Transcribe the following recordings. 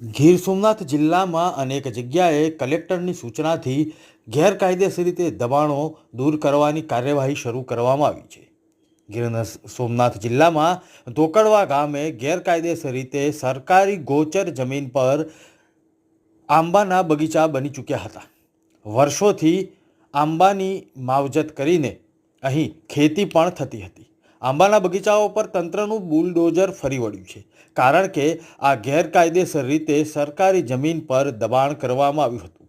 ગીર સોમનાથ જિલ્લામાં અનેક જગ્યાએ કલેક્ટરની સૂચનાથી ગેરકાયદેસર રીતે દબાણો દૂર કરવાની કાર્યવાહી શરૂ કરવામાં આવી છે. ગીર સોમનાથ જિલ્લામાં ધોકડવા ગામે ગેરકાયદેસર રીતે સરકારી ગોચર જમીન પર આંબાના બગીચા બની ચૂક્યા હતા. વર્ષોથી આંબાની માવજત કરીને અહીં ખેતી પણ થતી હતી. આંબાના બગીચાઓ પર તંત્રનું બુલડોઝર ફરી વળ્યું છે. કારણ કે આ ગેરકાયદેસર રીતે સરકારી જમીન પર દબાણ કરવામાં આવ્યું હતું.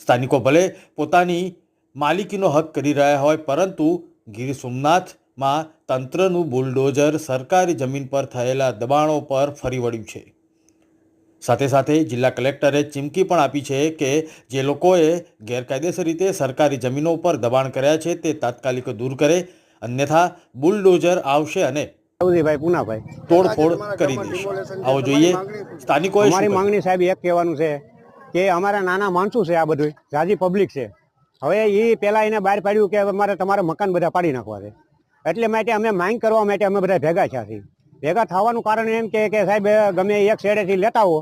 સ્થાનિકો ભલે પોતાની માલિકીનો હક કરી રહ્યા હોય, પરંતુ ગીર સોમનાથમાં તંત્રનું બુલડોઝર સરકારી જમીન પર થયેલા દબાણો પર ફરી વળ્યું છે. સાથે સાથે જિલ્લા કલેક્ટરે ચીમકી પણ આપી છે કે જે લોકોએ ગેરકાયદેસર રીતે સરકારી જમીનો ઉપર દબાણ કર્યા છે, તે તાત્કાલિક દૂર કરે અન્યથા બુલડોઝર આવશે અને પુનાભાઈ તોડફોડ કરી દેશે આવો જોઈએ. સ્થાનિકો અમારી માંગણી સાહેબ એક કહેવાનું છે કે અમારા નાના માણસો છે આ બધું જાજી પબ્લિક છે. હવે એ પેલા એને બહાર પાડ્યું કે અમારે તમારા મકાન બધા પાડી નાખવા છે. એટલે માટે અમે માંગ કરવા માટે અમે બધા ભેગા થયા છીએ. ભેગા થવાનું કારણ એમ કે કે સાહેબ ગમે એક શેડેથી લેતા હો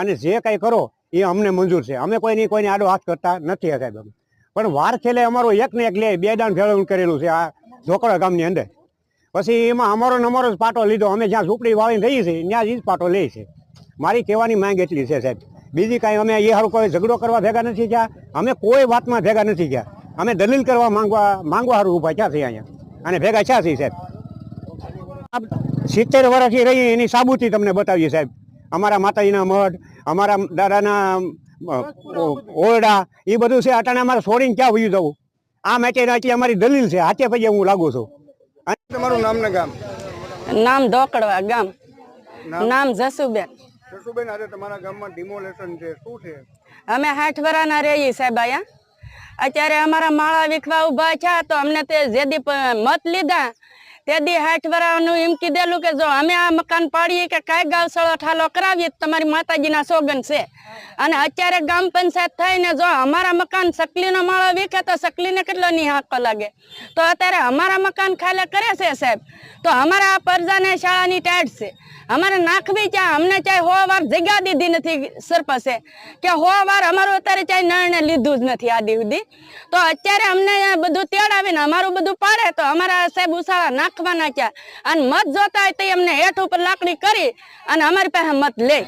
અને જે કંઈ કરો એ અમને મંજૂર છે. અમે કોઈની કોઈને આડો હાથ કરતા નથી સાહેબ. પણ વાર છેલ્લે અમારો એક ને એક લે બે દાન ભેળવણ કરેલું છે આ ઢોકળા ગામની અંદર. પછી એમાં અમારો ને અમારો જ પાટો લીધો. અમે જ્યાં ઝૂંપડી વાળીને રહીએ છીએ ત્યાં જ ઈ જ પાટો લઈએ છે. મારી કહેવાની માંગ એટલી છે, સાહેબ. બીજી કાંઈ અમે એ હારું કોઈ ઝઘડો કરવા ભેગા નથી ગયા અમે કોઈ વાતમાં ભેગા નથી ગયા અમે દલીલ કરવા માંગવા માંગવા હારું ઊભા ક્યાં છીએ અહીંયા. અને ભેગા ક્યાં છીએ, સાહેબ. સિત્તેર વર્ષથી રહી એની સાબુતી તમને બતાવીએ, સાહેબ. અમારા માતાજીના મઠ અમારા દાદાના ઓરડા એ બધું છે. અટાણે અમારે છોડીને ક્યાં વયું જવું? આ માટે આટલી અમારી દલીલ છે. હાથે પૈયે હું લાગુ છું. તમારું નામ ને ગામ? નામ ઢોકડવા ગામ. નામ? જસુબેન. જસુબેન આજે તમારા ગામમાં ડિમોલેશન છે. શું છે? અમે સાઠ વરાના રહીએ સાહેબ અહીંયા. અત્યારે અમારા માળા વિખવા ઊભા છે તો અમને તે જે દી મત લીધા. તે દી વરાનું એમ કીધેલું કે જો અમે આ મકાન પાડીએ કે કાંઈ ગાવસળો ઠાલો કરાવીએ તમારી માતાજીના સોગન છે. અને અત્યારે ગામ પંચાયત થઈને જો અમારા મકાન સકલીનો માળો વિખે તો સકલીને કેટલો નિહાકો લાગે? તો અત્યારે અમારા મકાન ખાલે કરે છે સાહેબ? તો અમારા આ પરજાને શાળાની ટાઈટ છે. અમારે નાખવી ચાહે અમને ચાહે હો વાર જગ્યા દીધી નથી સરપસે કે હો વાર અમારું અત્યારે ચાહે નિર્ણય લીધું જ નથી આદિ સુધી તો અત્યારે અમને બધું તેડાવીને અમારું બધું પાડે તો અમારા સાહેબ ઉસાળા નાખવાના નાખ્યા અને મત જોતા હોય તો અમને હેઠ ઉપર લાકડી કરી અને અમારી પાસે મત લે.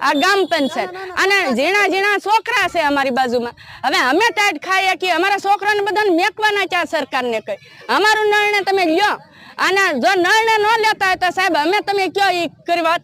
આ ગામ પંચાયત. અને ઝીણા ઝીણા છોકરા છે અમારી બાજુમાં. હવે અમે ટાઈટ ખાઈએ કે અમારા છોકરાને બધાને મેકવા ક્યાં સરકારને કઈ? અમારું નિર્ણય તમે લ્યો. અને જો નિર્ણય ન લેતા હોય તો સાહેબ, અમે તમે કયો એ કરવા